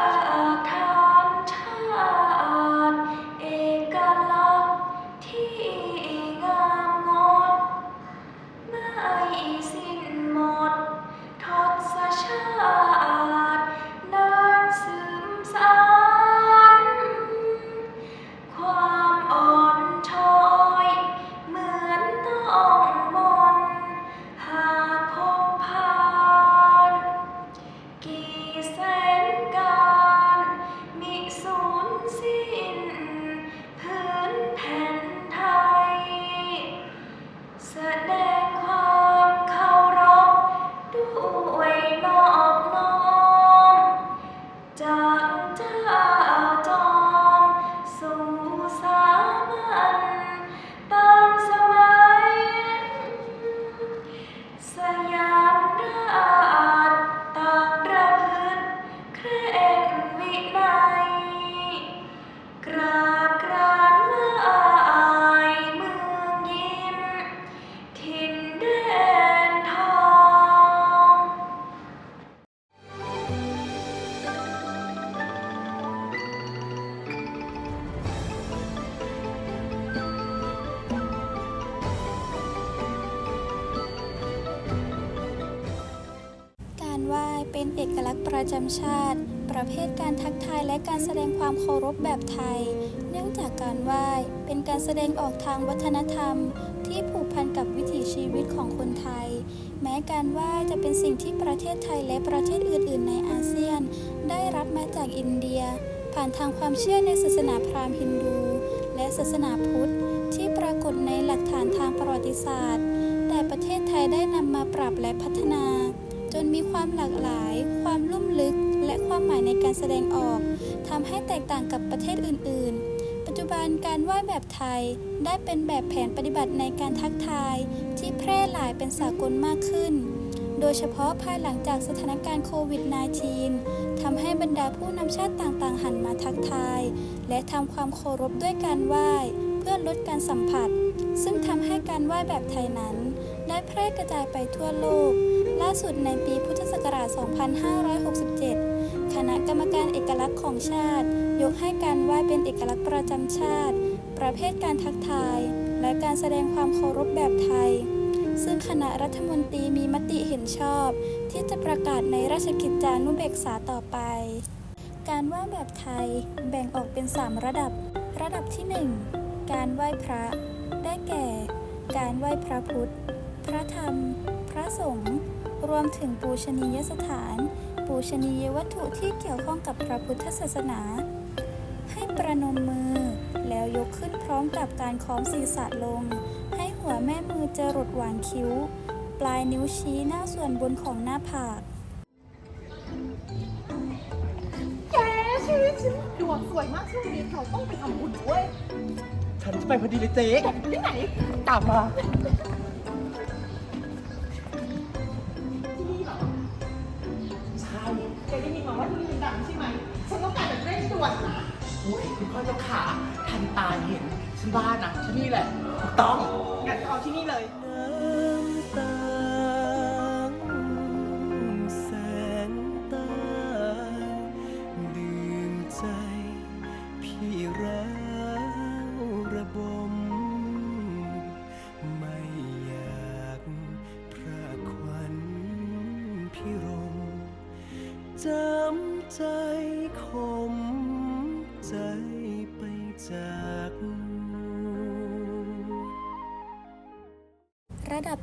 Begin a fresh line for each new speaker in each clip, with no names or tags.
า
ประจำชาติ ประเภทการทักทายและการแสดงความเคารพแบบไทย เนื่องจากการไหว้เป็นการแสดงออกทางวัฒนธรรม ที่ผูกพันกับวิถีชีวิตของคนไทย แม้การไหว้จะเป็นสิ่งที่ประเทศไทยและประเทศอื่น ๆ ในอาเซียน ได้รับมาจากอินเดีย ผ่านทางความเชื่อในศาสนาพราหมณ์ฮินดู และศาสนาพุทธ ที่ปรากฏในหลักฐานทางประวัติศาสตร์ แต่ประเทศไทยได้นำมาปรับและพัฒนา จนมีความหลากหลาย ความลุ่มลึก และความหมายในการแสดงออกทำให้แตกต่างกับประเทศอื่น ๆ ปัจจุบันการไหว้แบบไทยได้เป็นแบบแผนปฏิบัติในการทักทาย ที่แพร่หลายเป็นสากลมากขึ้น โดยเฉพาะภายหลังจากสถานการณ์โควิด -19 ทำให้บรรดาผู้นำชาติต่างๆ หันมาทักทาย และทำความเคารพด้วยการไหว้ เพื่อลดการสัมผัส ซึ่งทำให้การไหว้แบบไทยนั้น ได้แพร่กระจายไปทั่วโลก ล่าสุดในปีพุทธศักราช 2567 คณะกรรมการเอกลักษณ์ของชาติ ยกให้การไหว้เป็นเอกลักษณ์ประจำชาติ ประเภทการทักทาย และการแสดงความเคารพแบบไทย ซึ่งคณะรัฐมนตรีมีมติเห็นชอบ ที่จะประกาศในราชกิจจานุเบกษาต่อไป การไหว้แบบไทยแบ่งออกเป็น 3 ระดับ ระดับที่ 1 การไหว้พระ ได้แก่ การไหว้พระพุทธ พระธรรม พระสงฆ์ รวมถึงปูชนียสถาน ปูชนียวัตถุที่เกี่ยวข้องกับพระพุทธศาสนา ให้ประนมมือ แล้วยกขึ้นพร้อมกับการค้อมศีรษะลง ให้หัวแม่มือจรดหว่างคิ้ว ปลายนิ้วชี้หน้าส่วนบนของหน้าผาก
แกชีวิตฉันดวงสวยมากช่วงนี้เราต้องไปทำบุญเว้ย
ฉันจะไปพอดีเลยเจ๊
แกไปที่ไหน
ตามมา
ตาเห็
นฉันว่านะที่นี่แหละถูกต้อง
งั้นเอาที่นี่เลย
พี่รัก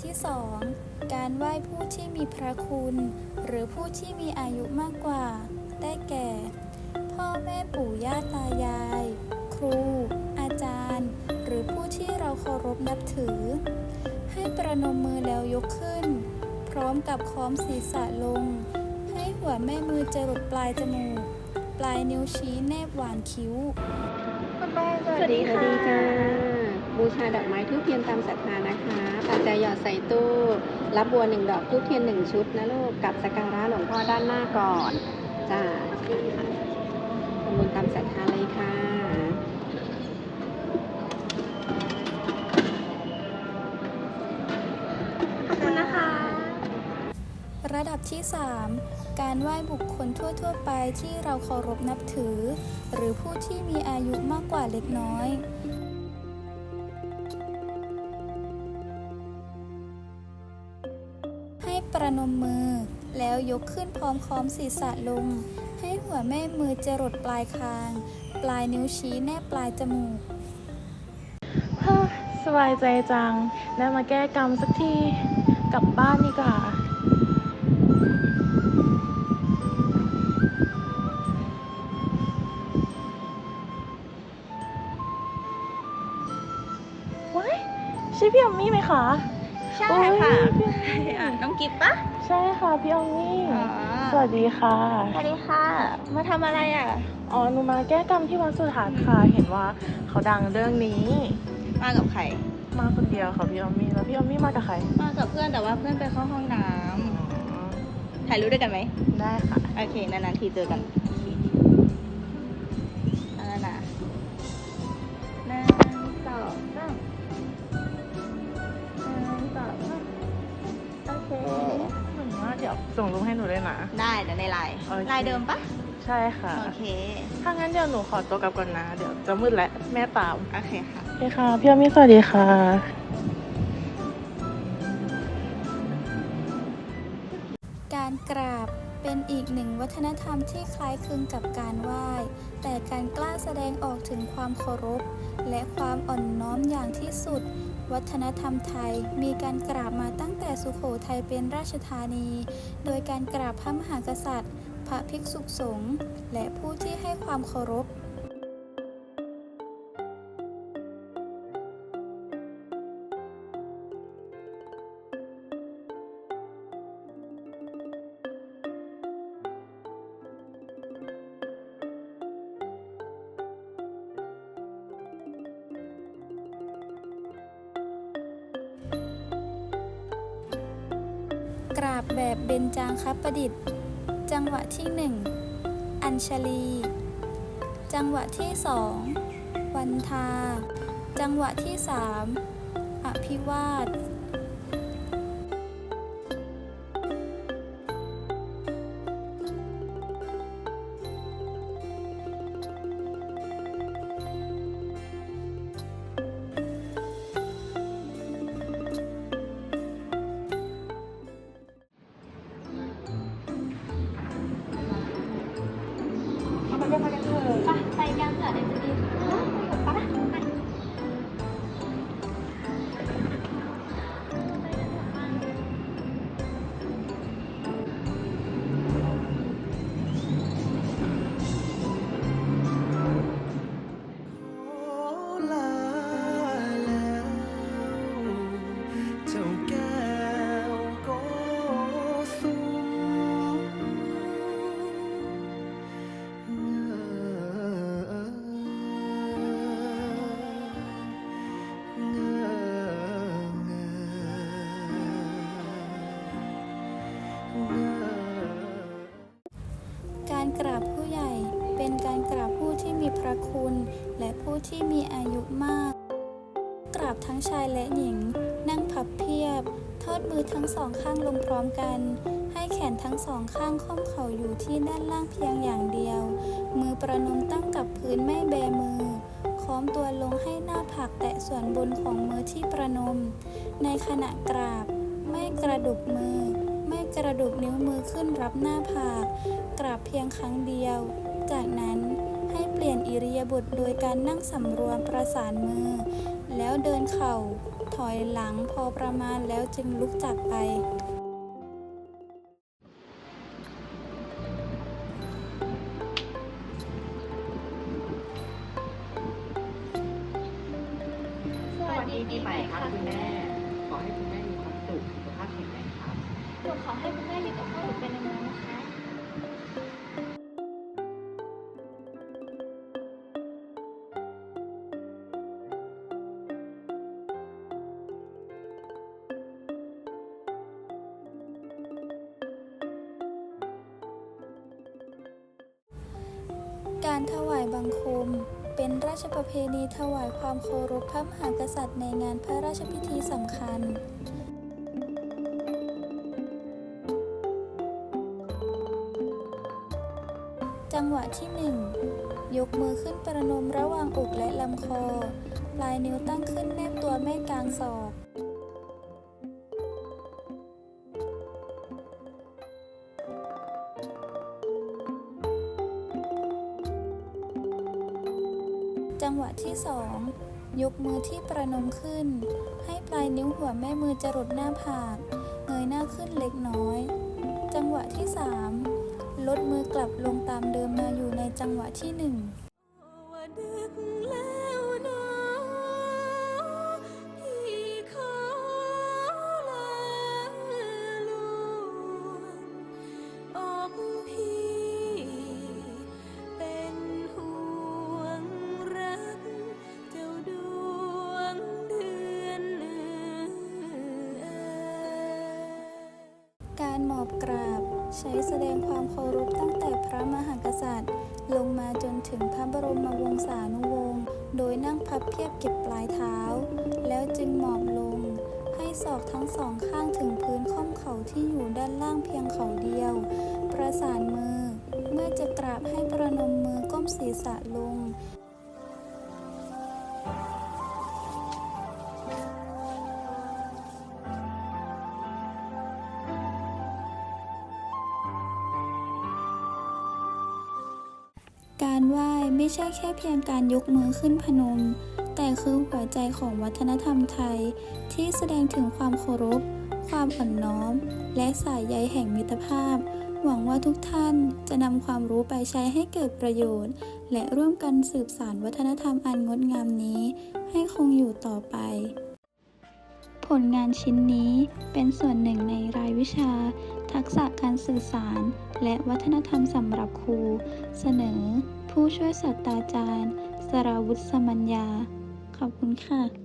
ที่ 2 การไหว้ผู้ที่มีพระคุณ หรือผู้ที่มีอายุมากกว่า ได้แก่ พ่อแม่ปู่ย่าตายาย ครู อาจารย์ หรือผู้ที่เราเคารพนับถือ ให้ประนมมือแล้วยกขึ้น พร้อมกับค้อมศีรษะลง ให้หัวแม่มือจรดปลายจมูก ปลายนิ้วชี้แนบหว่านคิ้ว
สวัสดีค่ะจ้า บูชาดอกไม้ทูบเทียนตามศรัทธานะคะ ปัจจัยหยอดใส่ตู้ รับบัวหนึ่งดอกทูบเทียนหนึ่งชุดนะลูกกับสกการะหลวงพ่อด้านหน้าก่อนจ้าทำบุญตามศรัทธาเลยค่ะขอบคุณนะคะ
ระระดับที่ 3 การไหว้บุคคลทั่ว ๆ ไปที่เราเคารพนับถือ หรือผู้ที่มีอายุมากกว่าเล็กน้อย นมมือ แล้วยกขึ้นพร้อมค้อมศีรษะลง ให้หัวแม่มือจรดปลายคาง ปลายนิ้วชี้แนบปลายจมูก
สบายใจจัง ได้มาแก้กรรมสักที กลับบ้านดีกว่าว้ายใช่พี่อมมี่ไหมคะ
กิฟปะ
ใช่ค่ะพี่อมมี่
อ๋อ
สวัสดีค่ะ
สวัสดีค่ะ มาทำอะไรอะ
อ๋อหนูมาแก้กรรมที่วัดสุทัศน์ค่ะ เห็นว่าเขาดังเรื่องนี้
มากับใคร
มาคนเดียวค่ะพี่อมมี่ แล้วพี่อมมี่มากับใคร
มากับเพื่อนแต่ว่าเพื่อนไปเข้าห้องน้ำถ่ายรูปด้วยกันไหม
ได้ค่ะ
โอเค นานๆทีเจอกัน
รูปให้หนูด้วยนะ
ได้เดี๋ยวในไลน์
โอเค
ไลน์เดิมปะ
ใช่ค่ะ
โอเค
ถ้างั้นเดี๋ยวหนูขอตัวกลับก่อนนะ เดี๋ยวจะมืดแล้วแม่ตาม
โอเคค่ะ
โอเคค่ะพี่อมมี่สวัสดีค่ะ
การกราบเป็นอีกหนึ่งวัฒนธรรมที่คล้ายคลึงกับการไหว้ แต่การกล้าแสดงออกถึงความเคารพ และความอ่อนน้อมอย่างที่สุด วัฒนธรรมไทยมีการกราบมาตั้งแต่สุโขทัยเป็นราชธานี โดยการกราบพระมหากษัตริย์ พระภิกษุสงฆ์และผู้ที่ให้ความเคารพ แบบเบญจางคประดิษฐ์ จังหวะที่ 1 อัญชลี จังหวะที่ 2 วันทา จังหวะที่ 3 อภิวาท ชายและหญิง นั่งพับเพียบ ทอดมือทั้งสองข้างลงพร้อมกัน ให้แขนทั้งสองข้างค่อมเข่าอยู่ที่ด้านล่างเพียงอย่างเดียว มือประนมตั้งกับพื้นไม่แบมือ ค้อมตัวลงให้หน้าผากแตะส่วนบนของมือที่ประนม ในขณะกราบ ไม่กระดุกมือ ไม่กระดุกนิ้วมือขึ้นรับหน้าผาก กราบเพียงครั้งเดียว จากนั้น ให้เปลี่ยนอิริยาบถโดยการนั่งสำรวมประสานมือ แล้วเดินเข่า ถอยหลังพอประมาณแล้วจึงลุกจากไป การถวายบังคม เป็นราชประเพณีถวายความเคารพพระมหากษัตริย์ในงานพระราชพิธีสำคัญจังหวะที่ 1 ยกมือขึ้นประนมระหว่างอกและลำคอ ปลายนิ้วตั้งขึ้นแนบตัวแม่กลางสอง จังหวะที่สองยกมือที่ประนมขึ้น ให้ปลายนิ้วหัวแม่มือจรดหน้าผาก เงยหน้าขึ้นเล็กน้อย จังหวะที่ 3 ลดมือกลับลงตามเดิมมาอยู่ในจังหวะที่ 1 เคารพตั้งแต่พระมหากษัตริย์ ลงมาจนถึงพระบรมวงศานุวงศ์โดยนั่งพับเพียบเก็บปลายเท้า แล้วจึงหมอบลง ให้ศอกทั้งสองข้างถึงพื้นข้อมเข่าที่อยู่ด้านล่างเพียงเข่าเดียว ประสานมือ เมื่อจะกราบให้ประนมมือก้มศีรษะลง การไหว้ไม่ใช่แค่เพียงการยกมือขึ้นพนม แต่คือหัวใจของวัฒนธรรมไทย ที่แสดงถึงความเคารพ ความอ่อนน้อม และสายใยแห่งมิตรภาพ หวังว่าทุกท่านจะนำความรู้ไปใช้ให้เกิดประโยชน์ และร่วมกันสืบสานวัฒนธรรมอันงดงามนี้ ให้คงอยู่ต่อไปผลงานชิ้นนี้เป็นส่วนหนึ่งในรายวิชา ทักษะการสื่อสาร และวัฒนธรรมสำหรับครู เสนอ ผู้ช่วยศาสตราจารย์ สราวุฒิสมัญญา ขอบคุณค่ะ